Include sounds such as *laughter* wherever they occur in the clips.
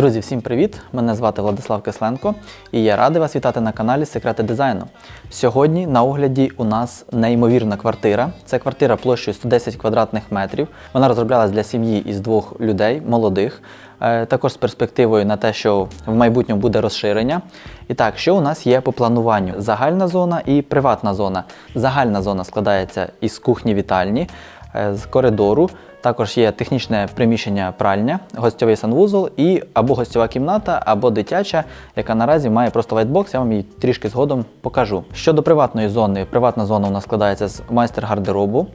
Друзі, всім привіт! Мене звати Владислав Кисленко і я радий вас вітати на каналі Секрети дизайну. Сьогодні на огляді у нас неймовірна квартира. Це квартира площею 110 квадратних метрів. Вона розроблялась для сім'ї із двох людей, молодих, е, також з перспективою на те, що в майбутньому буде розширення. І так, що у нас є по плануванню? Загальна зона і приватна зона. Загальна зона складається із кухні-вітальні, е, з коридору. Також є технічне приміщення пральня, гостьовий санвузол і або гостьова кімната, або дитяча, яка наразі має просто вайтбокс. Я вам її трішки згодом покажу. Щодо приватної зони, приватна зона у нас складається з майстер гардеробу,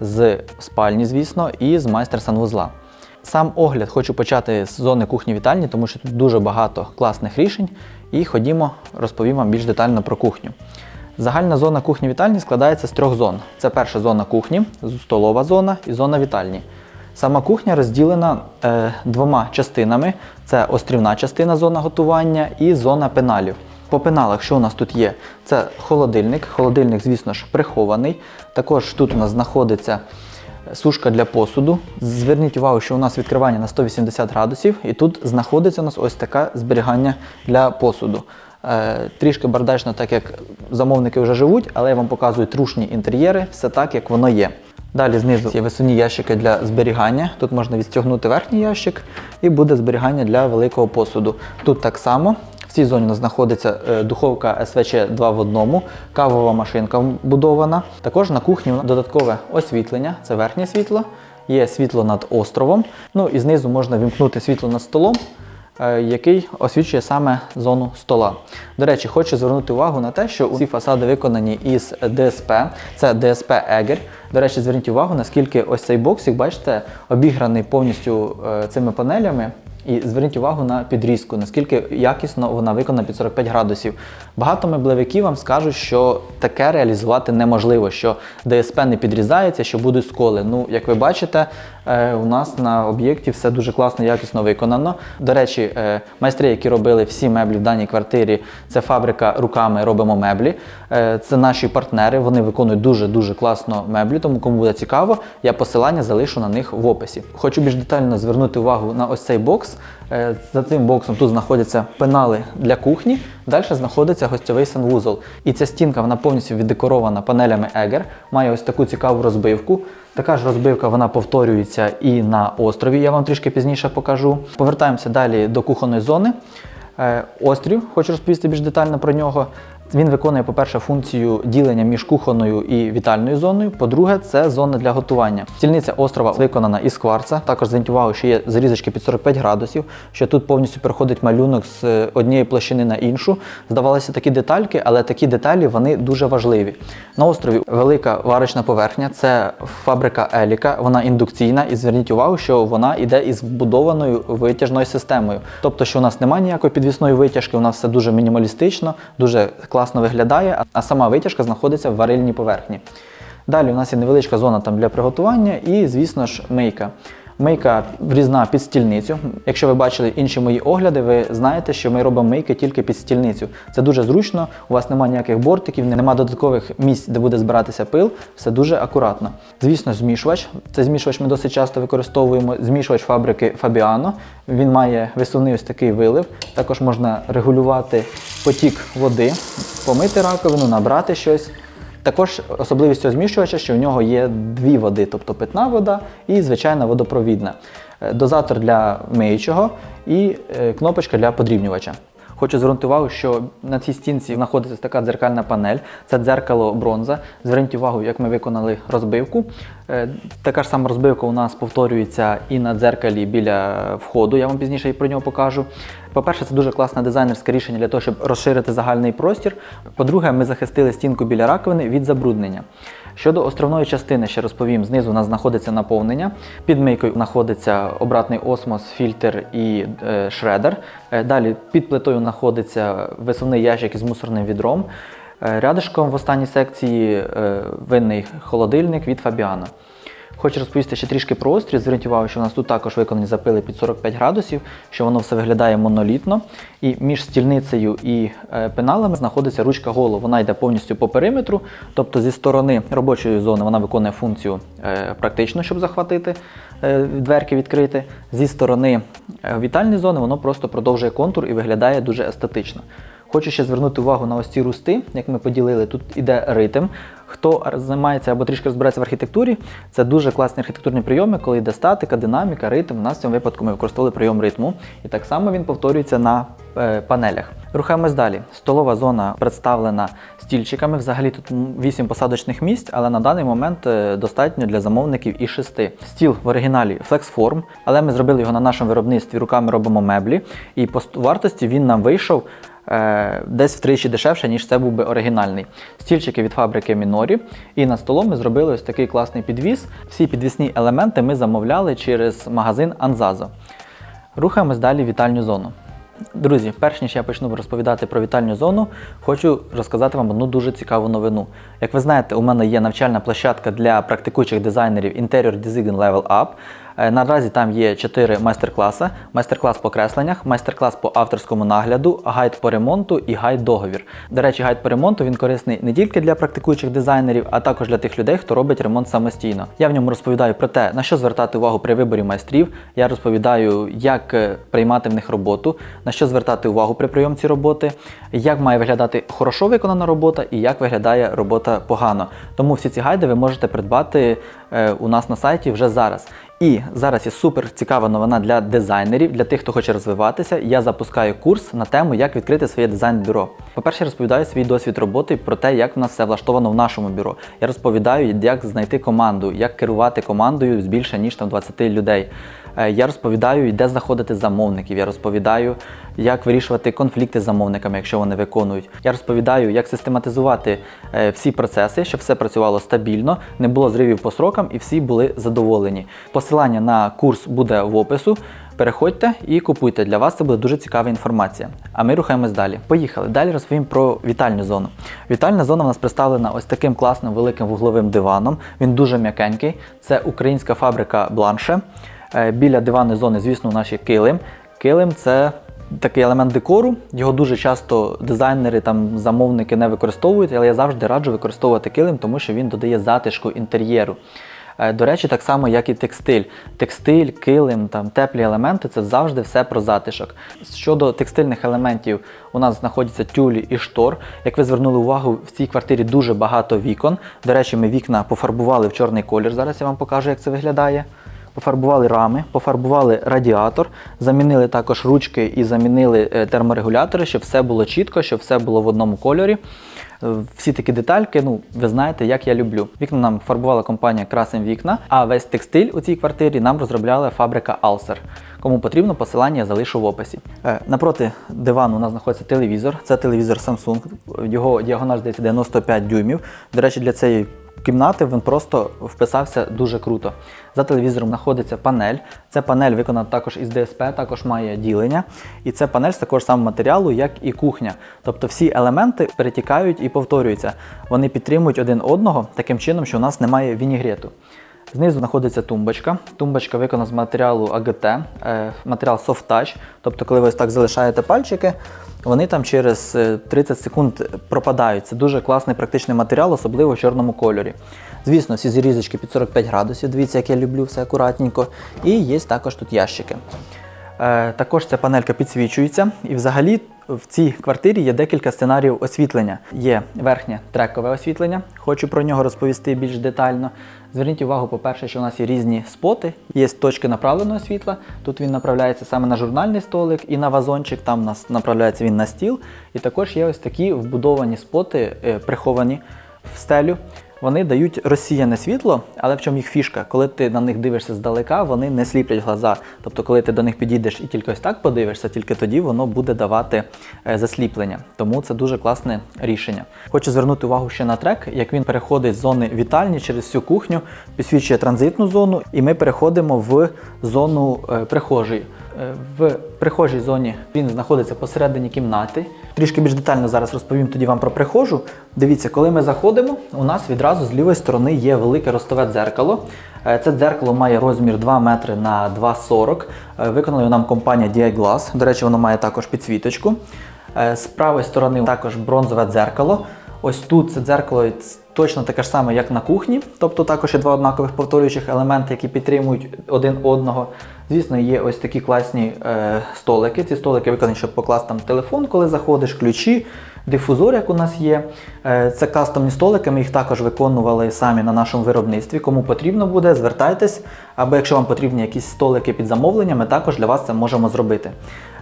з спальні, звісно, і з майстер санвузла. Сам огляд хочу почати з зони кухні-вітальні, тому що тут дуже багато класних рішень. І ходімо, розповім вам більш детально про кухню. Загальна зона кухні-вітальні складається з трьох зон. Це перша зона кухні, столова зона і зона вітальні. Сама кухня розділена е, двома частинами: це острівна частина зона готування і зона пеналів. По пеналах, що у нас тут є? Це холодильник. Холодильник, звісно ж, прихований. Також тут у нас знаходиться сушка для посуду. Зверніть увагу, що у нас відкривання на 180 градусів, і тут знаходиться у нас ось таке зберігання для посуду. Е, Трішки бардачно, так як замовники вже живуть, але я вам показую трушні інтер'єри, все так, як воно є. Далі знизу є висувні ящики для зберігання. Тут можна відстягнути верхній ящик і буде зберігання для великого посуду. Тут так само. В цій зоні у нас знаходиться е, духовка СВЧ 2 в одному, кавова машинка вбудована. Також на кухні додаткове освітлення, це верхнє світло, є світло над островом. Ну і знизу можна вімкнути світло над столом, який освічує саме зону стола. До речі, хочу звернути увагу на те, що ці фасади виконані із ДСП, це ДСП Егер. До речі, зверніть увагу, наскільки ось цей боксик, бачите, обіграний повністю е, цими панелями. І зверніть увагу на підрізку, наскільки якісно вона виконана під 45 градусів. Багато меблевиків вам скажуть, що таке реалізувати неможливо, що ДСП не підрізається, що будуть сколи. Ну, як ви бачите, е, у нас на об'єкті все дуже класно, якісно виконано. До речі, е, майстри, які робили всі меблі в даній квартирі, це фабрика руками робимо меблі. Е, Це наші партнери, вони виконують дуже-дуже класно меблі, тому кому буде цікаво, я посилання залишу на них в описі. Хочу більш детально звернути увагу на ось цей бокс. Е, За цим боксом тут знаходяться пенали для кухні, далі знаходиться гостьовий санвузол. І ця стінка вона повністю віддекорована панелями Егер, має ось таку цікаву розбивку. Така ж розбивка вона повторюється і на острові, я вам трішки пізніше покажу. Повертаємося далі до кухонної зони. Е, Острів, хочу розповісти більш детально про нього. Він виконує, по-перше, функцію ділення між кухонною і вітальною зоною. По-друге, це зона для готування. Стільниця острова виконана із кварца. Також зверніть увагу, що є зрізочки під 45 градусів, що тут повністю переходить малюнок з однієї площини на іншу. Здавалося, такі детальки, але такі деталі вони дуже важливі. На острові велика варочна поверхня, це фабрика Еліка, вона індукційна, і зверніть увагу, що вона йде із вбудованою витяжною системою. Тобто, що у нас немає ніякої підвісної витяжки, у нас все дуже мінімалістично, дуже класно виглядає, а сама витяжка знаходиться в варильній поверхні. Далі у нас є невеличка зона там для приготування і, звісно ж, мийка. Мийка врізна під стільницю. Якщо ви бачили інші мої огляди, ви знаєте, що ми робимо мийки тільки під стільницю. Це дуже зручно, у вас немає ніяких бортиків, немає додаткових місць, де буде збиратися пил, все дуже акуратно. Звісно, змішувач. Цей змішувач ми досить часто використовуємо. Змішувач фабрики Fabiano. Він має висувний ось такий вилив. Також можна регулювати потік води, помити раковину, набрати щось. Також особливість цього змішувача, що в нього є дві води, тобто питна вода і звичайна водопровідна. Е, Дозатор для миючого і е, кнопочка для подрібнювача. Хочу звернути увагу, що на цій стінці знаходиться така дзеркальна панель, це дзеркало бронза. Зверніть увагу, як ми виконали розбивку. Е, Така ж сама розбивка у нас повторюється і на дзеркалі біля входу. Я вам пізніше і про нього покажу. По-перше, це дуже класне дизайнерське рішення для того, щоб розширити загальний простір. По-друге, ми захистили стінку біля раковини від забруднення. Щодо островної частини, ще розповім, знизу у нас знаходиться наповнення. Під мийкою знаходиться обратний осмос, фільтр і е, шредер. Е, далі під плитою знаходиться висувний ящик із мусорним відром. Е, рядишком в останній секції е, винний холодильник від Fabiano. Хочу розповісти ще трішки про острів. Зверніть увагу, що у нас тут також виконані запили під 45 градусів, що воно все виглядає монолітно. І між стільницею і е, пеналами знаходиться ручка голу. Вона йде повністю по периметру, тобто зі сторони робочої зони вона виконує функцію е, практично, щоб захватити е, дверки відкрити. Зі сторони вітальної зони воно просто продовжує контур і виглядає дуже естетично. Хочу ще звернути увагу на ось ці русти, як ми поділили. Тут іде ритм. Хто займається або трішки розбирається в архітектурі, це дуже класні архітектурні прийоми, коли йде статика, динаміка, ритм. У нас в цьому випадку ми використовували прийом ритму. І так само він повторюється на е, панелях. Рухаємось далі. Столова зона представлена стільчиками. Взагалі тут 8 посадочних місць, але на даний момент е, достатньо для замовників і 6. Стіл в оригіналі FlexForm, але ми зробили його на нашому виробництві, руками робимо меблі. І по вартості він нам вийшов десь втричі дешевше, ніж це був би оригінальний. Стільчики від фабрики Мінорі. І на столом ми зробили ось такий класний підвіс. Всі підвісні елементи ми замовляли через магазин Анзазо. Рухаємось далі в вітальню зону. Друзі, перш ніж я почну розповідати про вітальню зону, хочу розказати вам одну дуже цікаву новину. Як ви знаєте, у мене є навчальна площадка для практикуючих дизайнерів Interior Design Level Up. Е, Наразі там є 4 майстер-класи: майстер-клас по кресленнях, майстер-клас по авторському нагляду, гайд по ремонту і гайд договір. До речі, гайд по ремонту він корисний не тільки для практикуючих дизайнерів, а також для тих людей, хто робить ремонт самостійно. Я в ньому розповідаю про те, на що звертати увагу при виборі майстрів. Я розповідаю, як е, приймати в них роботу, на що звертати увагу при прийомці роботи, як має виглядати хорошо виконана робота і як виглядає робота погано. Тому всі ці гайди ви можете придбати е, у нас на сайті вже зараз. І зараз є супер цікава новина для дизайнерів, для тих, хто хоче розвиватися. Я запускаю курс на тему, як відкрити своє дизайн-бюро. По-перше, розповідаю свій досвід роботи про те, як в нас все влаштовано в нашому бюро. Я розповідаю, як знайти команду, як керувати командою з більше ніж там 20 людей. Е, Я розповідаю, де знаходити замовників. Я розповідаю, як вирішувати конфлікти з замовниками, якщо вони виконують. Я розповідаю, як систематизувати е, всі процеси, щоб все працювало стабільно, не було зривів по срокам і всі були задоволені. Посилання на курс буде в опису. Переходьте і купуйте. Для вас це буде дуже цікава інформація. А ми рухаємось далі. Поїхали. Далі розповім про вітальню зону. Вітальна зона у нас представлена ось таким класним великим вугловим диваном. Він дуже м'якенький. Це українська фабрика Бланше. Е, Біля диванної зони, звісно, є килим. Килим це такий елемент декору. Його дуже часто дизайнери, там, замовники не використовують, але я завжди раджу використовувати килим, тому що він додає затишку інтер'єру. Е, До речі, так само, як і текстиль. Текстиль, килим, там, теплі елементи це завжди все про затишок. Щодо текстильних елементів, у нас знаходяться тюлі і штор. Як ви звернули увагу, в цій квартирі дуже багато вікон. До речі, ми вікна пофарбували в чорний колір. Зараз я вам покажу, як це виглядає. Пофарбували рами, пофарбували радіатор, замінили також ручки і замінили е, терморегулятори, щоб все було чітко, щоб все було в одному кольорі. Е, Всі такі детальки, ну ви знаєте, як я люблю. Вікна нам фарбувала компанія Красим Вікна, а весь текстиль у цій квартирі нам розробляла фабрика Алсер. Кому потрібно, посилання я залишу в описі. Е, Напроти дивану у нас знаходиться телевізор. Це телевізор Samsung. Його діагональ здається 95 дюймів. До речі, для цієї кімнати він просто вписався дуже круто. За телевізором знаходиться панель. Ця панель виконана також із ДСП, також має ділення. І це панель з такого ж самого матеріалу, як і кухня. Тобто всі елементи перетікають і повторюються. Вони підтримують один одного таким чином, що у нас немає вінігрету. Знизу знаходиться тумбочка. Тумбочка виконана з матеріалу АГТ, е, матеріал Soft Touch. Тобто, коли ви так залишаєте пальчики, вони там через е, 30 секунд пропадають. Це дуже класний практичний матеріал, особливо в чорному кольорі. Звісно, всі зрізочки під 45 градусів. Дивіться, як я люблю все акуратненько. І є також тут ящики. Е, Також ця панелька підсвічується, і взагалі в цій квартирі є декілька сценаріїв освітлення. Є верхнє трекове освітлення, хочу про нього розповісти більш детально. Зверніть увагу, по-перше, що у нас є різні споти, є точки направленого світла. Тут він направляється саме на журнальний столик і на вазончик, там у нас направляється він на стіл. І також є ось такі вбудовані споти, е, приховані в стелю. Вони дають розсіяне світло, але в чому їх фішка? Коли ти на них дивишся здалека, вони не сліплять глаза. Тобто, коли ти до них підійдеш і тільки ось так подивишся, тільки тоді воно буде давати е, засліплення. Тому це дуже класне рішення. Хочу звернути увагу ще на трек, як він переходить з зони вітальні через всю кухню, підсвічує транзитну зону, і ми переходимо в зону е, прихожої. В прихожій зоні він знаходиться посередині кімнати. Трішки більш детально зараз розповім тоді вам про прихожу. Дивіться, коли ми заходимо, у нас відразу з лівої сторони є велике ростове дзеркало. Е, Це дзеркало має розмір 2 метри на 2,40. Е, Виконала його нам компанія DI. До речі, воно має також підсвіточку. Е, З правої сторони також бронзове дзеркало. Ось тут це дзеркало точно таке ж саме, як на кухні. Тобто також є два однакових повторюючих елементи, які підтримують один одного. Звісно, є ось такі класні е, столики. Ці столики виконані, щоб покласти там телефон, коли заходиш, ключі, дифузор, як у нас є. Е, це кастомні столики. Ми їх також виконували самі на нашому виробництві. Кому потрібно буде, звертайтесь. Або якщо вам потрібні якісь столики під замовлення, ми також для вас це можемо зробити.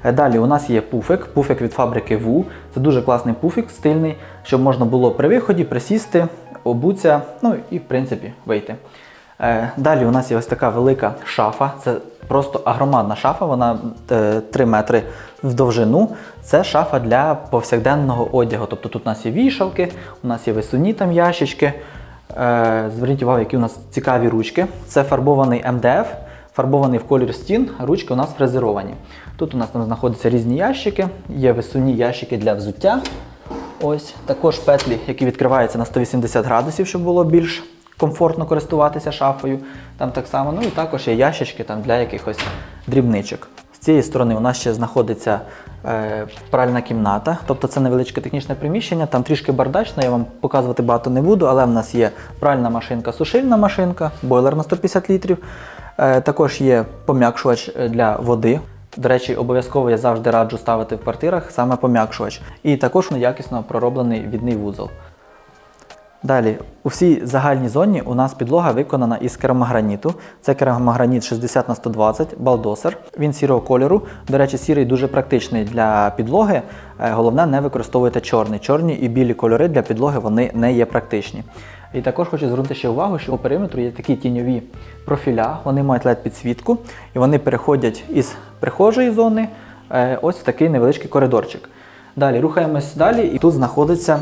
Е, Далі у нас є пуфик, пуфик від фабрики ВУ. Це дуже класний пуфик, стильний, щоб можна було при виході присісти, обуться, ну і в принципі вийти. Е, Далі у нас є ось така велика шафа. Це просто агромадна шафа, вона е, 3 метри в довжину. Це шафа для повсякденного одягу. Тобто тут у нас є вішалки, у нас є висувні там ящички. Е, Зверніть увагу, які у нас цікаві ручки. Це фарбований МДФ, фарбований в колір стін, ручки у нас фрезеровані. Тут у нас там знаходяться різні ящики, є висувні ящики для взуття. Ось також петлі, які відкриваються на 180 градусів, щоб було більш комфортно користуватися шафою. Там так само. Ну і також є ящички там для якихось дрібничок. З цієї сторони у нас ще знаходиться е, пральна кімната, тобто це невеличке технічне приміщення, там трішки бардачно, я вам показувати багато не буду, але в нас є пральна машинка, сушильна машинка, бойлер на 150 літрів. Е, також є пом'якшувач е, для води. До речі, обов'язково я завжди раджу ставити в квартирах саме пом'якшувач. І також якісно пророблений відний вузол. Далі, у всій загальній зоні у нас підлога виконана із керамограніту. Це керамограніт 60 на 120 балдосер. Він сірого кольору. До речі, сірий дуже практичний для підлоги. Е, Головне, не використовуйте чорний. Чорні і білі кольори для підлоги вони не є практичні. І також хочу звернути ще увагу, що по периметру є такі тіньові профіля, вони мають led підсвітку і вони переходять із прихожої зони е, ось в такий невеличкий коридорчик. Далі рухаємось далі, і тут знаходиться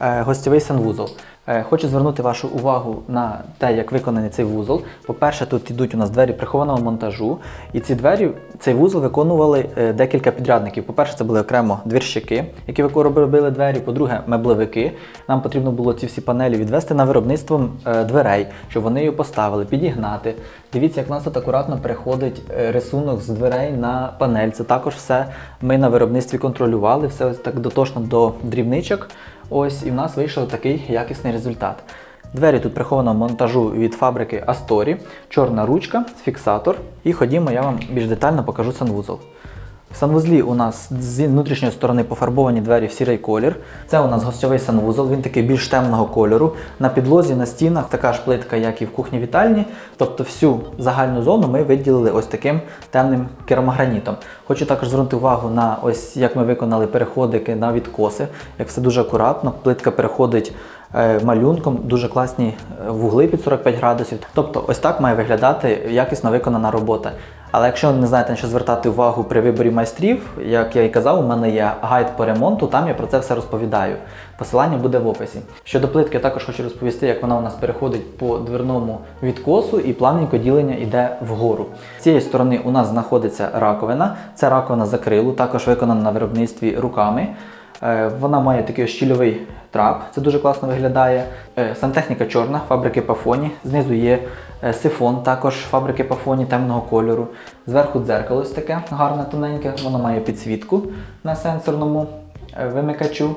е, гостьовий санвузол. Е, Хочу звернути вашу увагу на те, як виконаний цей вузол. По-перше, тут йдуть у нас двері прихованого монтажу, і ці двері, цей вузол виконували е, декілька підрядників. По-перше, це були окремо двірщики, які робили двері. По-друге, меблевики. Нам потрібно було ці всі панелі відвести на виробництво е, дверей, щоб вони її поставили, підігнати. Дивіться, як у нас тут акуратно переходить рисунок з дверей на панель. Це також все ми на виробництві контролювали, все ось так дотошно до дрібничок. Ось і в нас вийшов такий якісний результат. Двері тут приховано монтажу від фабрики Асторі, чорна ручка, фіксатор. І ходімо, я вам більш детально покажу санвузол. В санвузлі у нас з внутрішньої сторони пофарбовані двері в сірий колір. Це у нас гостьовий санвузол, він такий більш темного кольору. На підлозі, на стінах така ж плитка, як і в кухні вітальні. Тобто всю загальну зону ми виділили ось таким темним керамогранітом. Хочу також звернути увагу на ось як ми виконали переходики на відкоси, як все дуже акуратно. Плитка переходить е, малюнком, дуже класні е, вугли під 45 градусів. Тобто, ось так має виглядати якісно виконана робота. Але якщо не знаєте, на що звертати увагу при виборі майстрів, як я і казав, у мене є гайд по ремонту, там я про це все розповідаю. Посилання буде в описі. Щодо плитки, я також хочу розповісти, як вона у нас переходить по дверному відкосу і плавненько ділення йде вгору. З цієї сторони у нас знаходиться раковина. Це раковина з також виконана на виробництві руками. Е, Вона має такий щільовий трап, це дуже класно виглядає. Е, Сантехніка чорна, фабрики Пафоні. Знизу є сифон, також фабрики Пафоні темного кольору. Зверху дзеркало таке гарне, тоненьке. Воно має підсвітку на сенсорному е, вимикачу.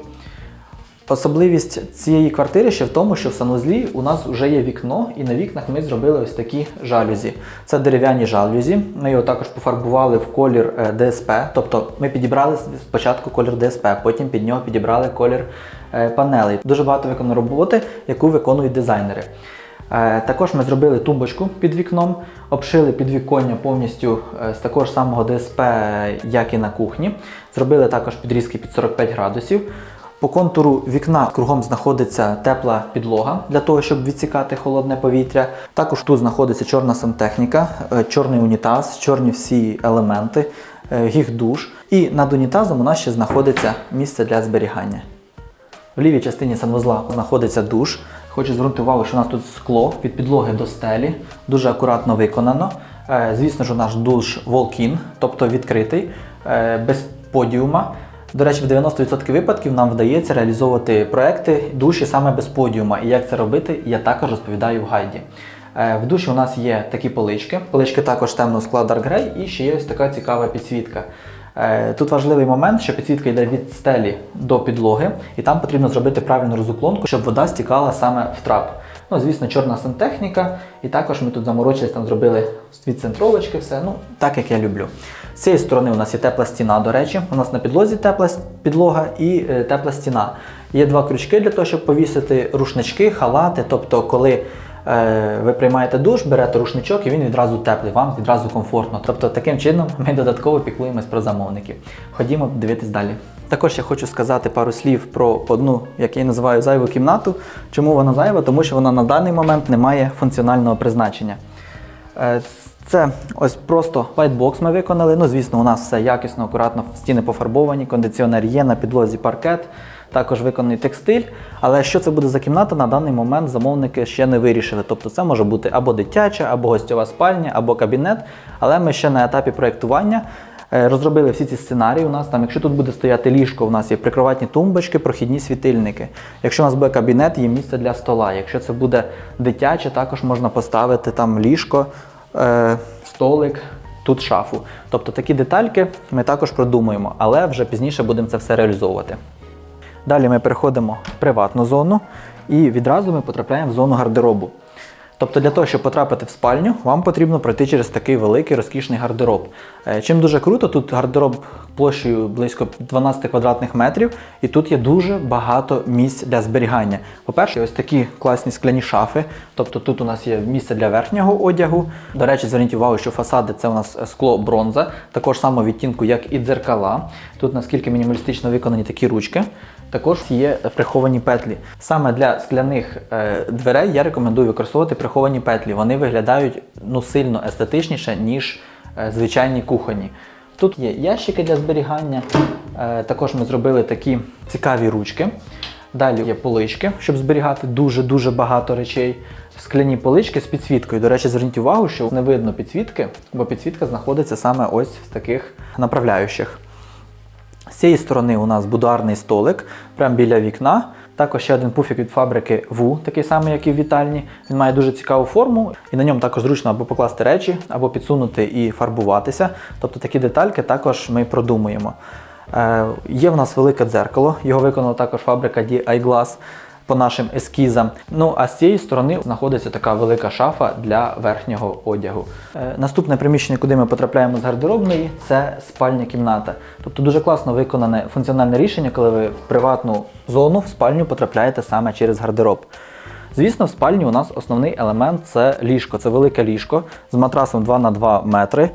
Особливість цієї квартири ще в тому, що в санузлі у нас вже є вікно, і на вікнах ми зробили ось такі жалюзі. Це дерев'яні жалюзі. Ми його також пофарбували в колір е, ДСП. Тобто ми підібрали спочатку колір ДСП, потім під нього підібрали колір е, панелей. Дуже багато виконано роботи, яку виконують дизайнери. Е, Також ми зробили тумбочку під вікном, обшили підвіконня повністю е, з такого ж самого ДСП, як і на кухні. Зробили також підрізки під 45 градусів. По контуру вікна кругом знаходиться тепла підлога для того, щоб відсікати холодне повітря. Також тут знаходиться чорна сантехніка, е, чорний унітаз, чорні всі елементи, е, гіг-душ. І над унітазом у нас ще знаходиться місце для зберігання. В лівій частині санвузла знаходиться душ. Хочу звернути увагу, що у нас тут скло від підлоги до стелі, дуже акуратно виконано. Е, Звісно ж, наш душ walk-in, тобто відкритий, е, без подіума. До речі, в 90% випадків нам вдається реалізовувати проекти душі саме без подіума. І як це робити, я також розповідаю в гайді. Е, В душі у нас є такі полички. Полички також темного складу Dark Grey і ще є ось така цікава підсвітка. Е, Тут важливий момент, що підсвітка йде від стелі до підлоги, і там потрібно зробити правильну розуклонку, щоб вода стікала саме в трап. Ну, звісно, чорна сантехніка, і також ми тут заморочились, там зробили відцентровочки, все. Ну, так як я люблю. З цієї сторони у нас є тепла стіна, до речі. У нас на підлозі тепла підлога і е, тепла стіна. Є два крючки для того, щоб повісити рушнички, халати. Тобто, коли ви приймаєте душ, берете рушничок і він відразу теплий, вам відразу комфортно. Тобто, таким чином *laughs* ми додатково піклуємось про замовників. Ходімо дивитись далі. Також я хочу сказати пару слів про одну, як я називаю, зайву кімнату. Чому вона зайва? Тому що вона на даний момент не має функціонального призначення. Е, Це ось просто whitebox ми виконали. Ну, звісно, у нас все якісно, акуратно, стіни пофарбовані, кондиціонер є, на підлозі паркет, також виконаний текстиль. Але що це буде за кімната, на даний момент замовники ще не вирішили. Тобто це може бути або дитяча, або гостьова спальня, або кабінет. Але ми ще на етапі проєктування. Е, Розробили всі ці сценарії. У нас там, якщо тут буде стояти ліжко, у нас є прикроватні тумбочки, прохідні світильники. Якщо у нас буде кабінет, є місце для стола. Якщо це буде дитяче, також можна поставити там ліжко, е, столик, тут шафу. Тобто такі детальки ми також продумуємо, але вже пізніше будемо це все реалізовувати. Далі ми переходимо в приватну зону і відразу ми потрапляємо в зону гардеробу. Тобто для того, щоб потрапити в спальню, вам потрібно пройти через такий великий розкішний гардероб. Е, Чим дуже круто, тут гардероб площею близько 12 квадратних метрів, і тут є дуже багато місць для зберігання. По-перше, ось такі класні скляні шафи. Тобто тут у нас є місце для верхнього одягу. До речі, зверніть увагу, що фасади це у нас скло бронза, також самого відтінку, як і дзеркала. Тут наскільки мінімалістично виконані такі ручки. Також є приховані петлі. Саме для скляних е, дверей я рекомендую використовувати приховані петлі. Вони виглядають ну, сильно естетичніше, ніж е, звичайні кухонні. Тут є ящики для зберігання. Е, також ми зробили такі цікаві ручки. Далі є полички, щоб зберігати дуже-дуже багато речей. Скляні полички з підсвіткою. До речі, зверніть увагу, що не видно підсвітки, бо підсвітка знаходиться саме ось в таких направляючих. З цієї сторони у нас будуарний столик, прямо біля вікна. Також ще один пуфік від фабрики ВУ, такий самий, як і в вітальні. Він має дуже цікаву форму, і на ньому також зручно або покласти речі, або підсунути і фарбуватися. Тобто такі детальки також ми продумуємо. Е, є в нас велике дзеркало, його виконала також фабрика DI по нашим ескізам. Ну а з цієї сторони знаходиться така велика шафа для верхнього одягу. Е, наступне приміщення, куди ми потрапляємо з гардеробної, це спальня кімната. Тобто дуже класно виконане функціональне рішення, коли ви в приватну зону в спальню потрапляєте саме через гардероб. Звісно, в спальні у нас основний елемент це ліжко. Це велике ліжко з матрасом 2 на 2 метри.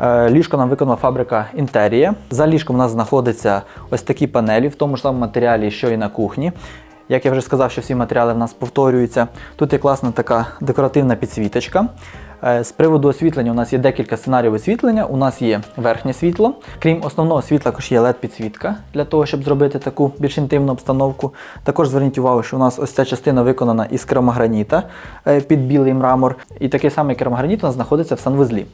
Е, Ліжко нам виконала фабрика Інтерія. За ліжком у нас знаходяться ось такі панелі в тому ж самому матеріалі, що і на кухні. Як я вже сказав, що всі матеріали в нас повторюються. Тут є класна така декоративна підсвіточка. Е, З приводу освітлення у нас є декілька сценаріїв освітлення. У нас є верхнє світло. Крім основного світла, також є LED-підсвітка для того, щоб зробити таку більш інтимну обстановку. Також зверніть увагу, що у нас ось ця частина виконана із керамограніта е, під білий мрамор. І такий самий керамограніт у нас знаходиться в санвузлі.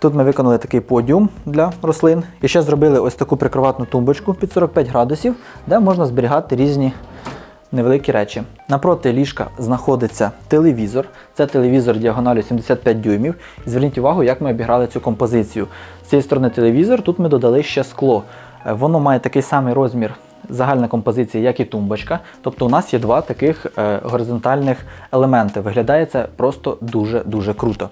Тут ми виконали такий подіум для рослин. І ще зробили ось таку прикроватну тумбочку під 45 градусів, де можна зберігати різні невеликі речі. Напроти ліжка знаходиться телевізор. Це телевізор діагоналю 75 дюймів. Зверніть увагу, як ми обіграли цю композицію. З цієї сторони телевізор, тут ми додали ще скло. Е, Воно має такий самий розмір. Загальна композиція, як і тумбочка. Тобто у нас є два таких е, горизонтальних елементи. Виглядає це просто дуже-дуже круто.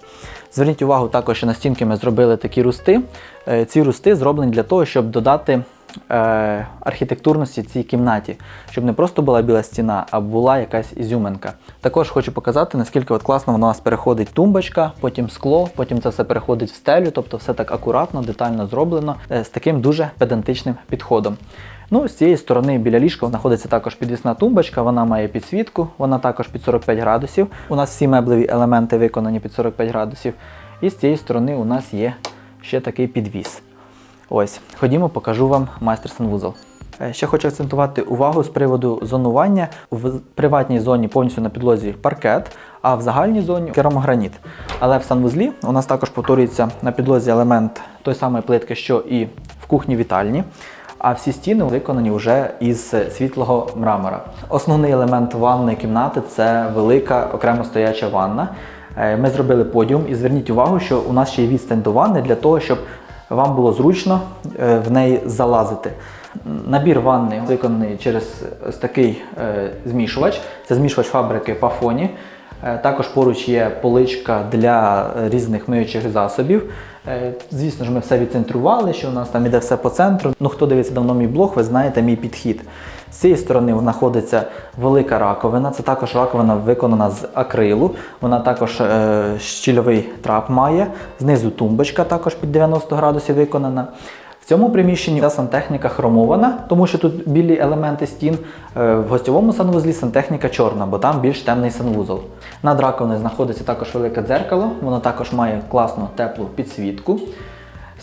Зверніть увагу, також що на стінки ми зробили такі русти. Е, ці русти зроблені для того, щоб додати е, архітектурності цій кімнаті, щоб не просто була біла стіна, а була якась ізюминка. Також хочу показати, наскільки от класно у нас переходить тумбочка, потім скло, потім це все переходить в стелю, тобто все так акуратно, детально зроблено, е, з таким дуже педантичним підходом. Ну, з цієї сторони біля ліжка знаходиться також підвісна тумбочка, вона має підсвітку, вона також під 45 градусів. У нас всі меблеві елементи виконані під 45 градусів. І з цієї сторони у нас є ще такий підвіс. Ось, ходімо, покажу вам майстер санвузол. Е, Ще хочу акцентувати увагу з приводу зонування. В приватній зоні повністю на підлозі паркет, а в загальній зоні керамограніт. Але в санвузлі у нас також повторюється на підлозі елемент той самої плитки, що і в кухні вітальні. А всі стіни виконані вже із світлого мрамора. Основний елемент ванної кімнати це велика окремо стояча ванна. Е, Ми зробили подіум і зверніть увагу, що у нас ще є відстань до ванни для того, щоб вам було зручно е, в неї залазити. Набір ванни виконаний через такий е, змішувач. Це змішувач фабрики Пафоні. Е, Також поруч є поличка для різних миючих засобів. Звісно ж, ми все відцентрували, що у нас там іде все по центру. Ну, хто дивиться давно мій блог, ви знаєте мій підхід. З цієї сторони знаходиться велика раковина. Це також раковина виконана з акрилу. Вона також е, щільовий трап має. Знизу тумбочка також під 90 градусів виконана. В цьому приміщенні сантехніка хромована, тому що тут білі елементи стін. Е, В гостьовому санвузлі сантехніка чорна, бо там більш темний санвузол. Над раковиною знаходиться також велике дзеркало, воно також має класну теплу підсвітку.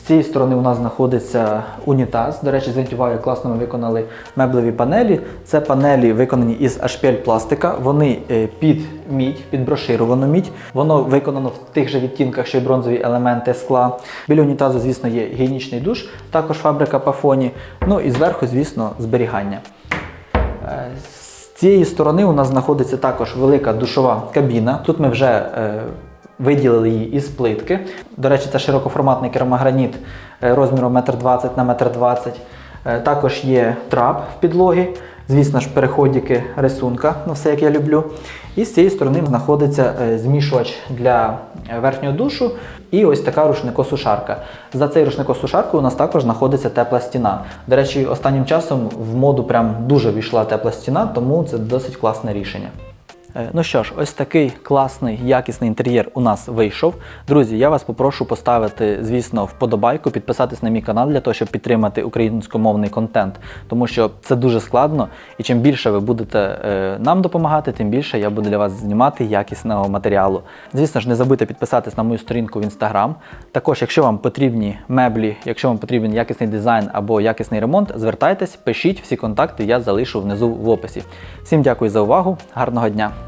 Цієї сторони у нас знаходиться унітаз. До речі, як класно ми виконали меблеві панелі. Це панелі виконані із ашпель пластика. Вони е, під мідь, під брошировану мідь. Воно виконано в тих же відтінках, що й бронзові елементи скла. Біля унітазу, звісно, є гігієнічний душ, також фабрика Пафоні. Ну і зверху, звісно, зберігання. Е, З цієї сторони у нас знаходиться також велика душова кабіна. Тут ми вже е, виділили її із плитки. До речі, це широкоформатний керамограніт е, розміром 1,20 на 1,20 м. Е, також є трап в підлогі. Звісно ж, переходики рисунка, ну все як я люблю. І з цієї сторони знаходиться е, змішувач для верхнього душу і ось така рушникосушарка. За цей рушникосушаркою у нас також знаходиться тепла стіна. До речі, останнім часом в моду прям дуже війшла тепла стіна, тому це досить класне рішення. Е, Ну що ж, ось такий класний, якісний інтер'єр у нас вийшов. Друзі, я вас попрошу поставити, звісно, вподобайку, підписатись на мій канал для того, щоб підтримати українськомовний контент, тому що це дуже складно. І чим більше ви будете е, нам допомагати, тим більше я буду для вас знімати якісного матеріалу. Звісно ж, не забудьте підписатись на мою сторінку в інстаграм. Також, якщо вам потрібні меблі, якщо вам потрібен якісний дизайн або якісний ремонт, звертайтесь, пишіть всі контакти, я залишу внизу в описі. Всім дякую за увагу, гарного дня!